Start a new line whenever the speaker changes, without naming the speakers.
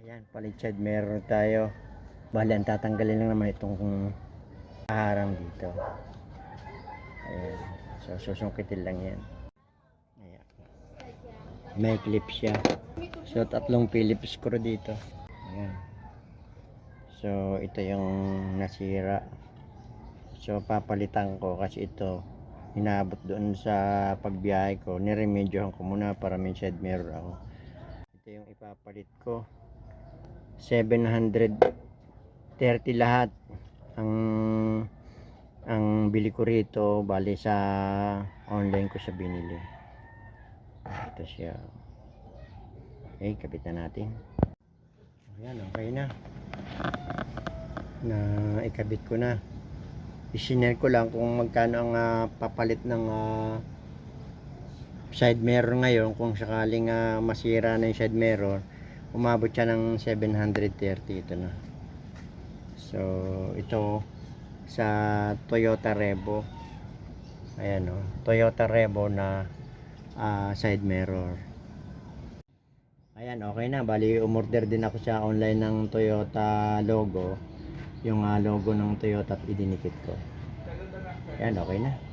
Ayan, palichad meron tayo. Bali, ang tatanggalin lang naman itong kaharang dito. Ayan. So, susungkitin lang yan. Ayan. May clip siya. So, tatlong Phillips screw dito. Ayan. So, ito yung nasira. So, papalitan ko kasi ito inaabot doon sa pagbiyahe ko. Niremedyohan ko muna para may shed mirror ako. Ito yung ipapalit ko. 730 lahat. Ang ang bili ko rito bali sa online ko siya binili. Ito siya. Okay kapit na natin. Ayan okay na. Na ikabit ko na. Isinare ko lang kung magkano ang ah, papalit ng ah, side mirror ngayon. Kung sakaling ah, masira na yung side mirror umabot siya ng 730 ito na. So ito sa Toyota Revo. Ayan o Toyota Revo na ah, side mirror. Ayan okay na. Bali umorder din ako sa online ng Toyota logo. Yung ah, logo ng Toyota at idinikit ko. Ayan okay na